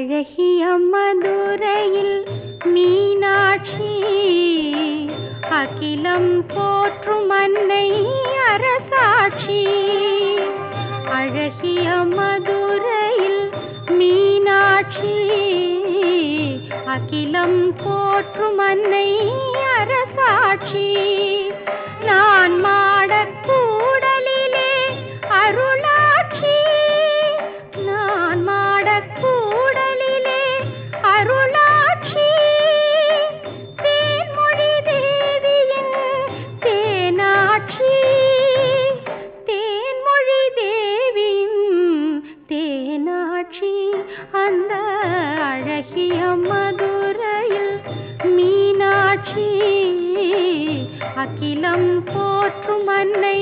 அழகிய மதுரையில் மீனாட்சி. அகிலம் போற்றும் அன்னை அரசாட்சி. அழகிய மதுரையில் மீனாட்சி. அகிலம் போற்றும் அன்னை மீனாட்சி அந்த அழகிய மதுரையில் மீனாட்சி அகிலம் போற்றும் அன்னை